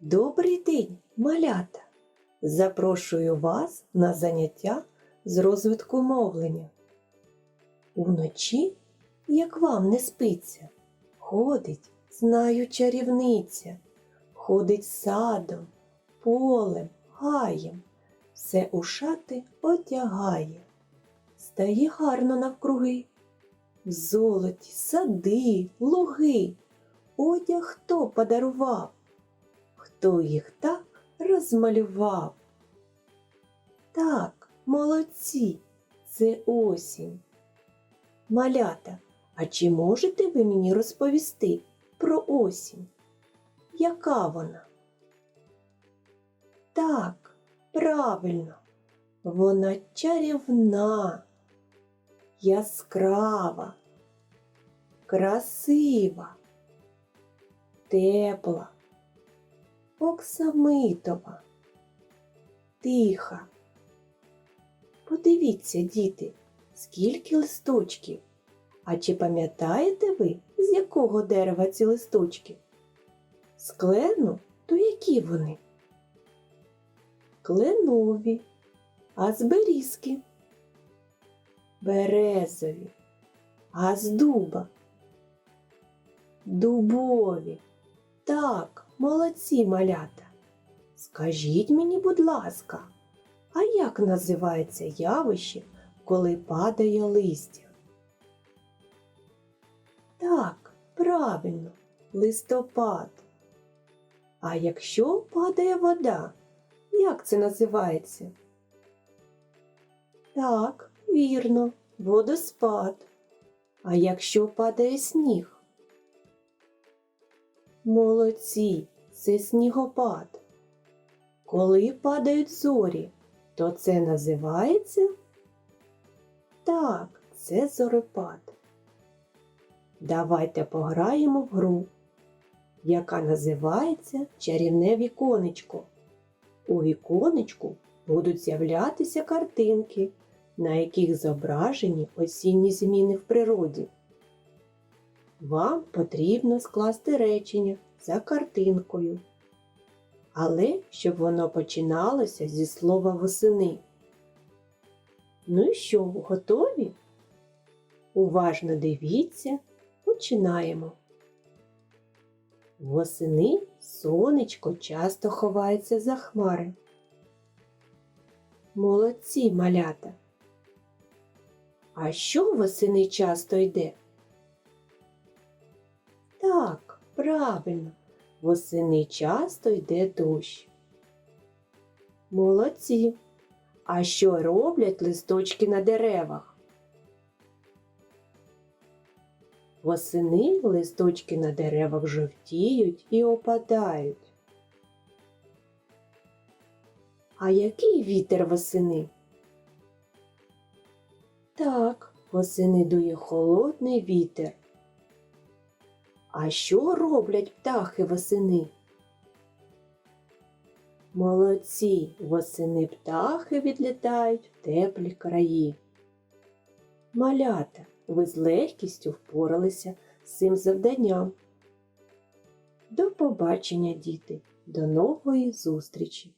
Добрий день, малята! Запрошую вас на заняття з розвитку мовлення. Уночі, як вам не спиться, ходить, знаю, чарівниця, ходить садом, полем, гаєм, все у шати одягає, стає гарно навкруги. В золоті сади, луги, одяг хто подарував, хто їх так розмалював. Так, молодці, це осінь. Малята, а чи можете ви мені розповісти про осінь? Яка вона? Так, правильно, вона чарівна, яскрава, красива, тепла, оксамитова, тиха. Подивіться, діти, скільки листочків. А чи пам'ятаєте ви, з якого дерева ці листочки? З клену, то які вони? Кленові, а з берізки? Березові, а з дуба? Дубові. Так, молодці малята. Скажіть мені, будь ласка, а як називається явище, коли падає листя? Так, правильно, листопад. А якщо падає вода, як це називається? Так, вірно, водоспад. А якщо падає сніг? Молодці, це снігопад. Коли падають зорі, то це називається? Так, це зорепад. Давайте пограємо в гру, яка називається чарівне віконечко. У віконечку будуть з'являтися картинки, на яких зображені осінні зміни в природі. Вам потрібно скласти речення за картинкою, але щоб воно починалося зі слова восени. Ну і що, готові? Уважно дивіться, починаємо. Восени сонечко часто ховається за хмари. Молодці малята. А що восени часто йде? Так, правильно, восени часто йде дощ. Молодці. А що роблять листочки на деревах? Восени листочки на деревах жовтіють і опадають. А який вітер восени? Так, восени дує холодний вітер. А що роблять птахи восени? Молодці, восени птахи відлітають в теплі краї. Малята, ви з легкістю впоралися з цим завданням. До побачення, діти, до нової зустрічі!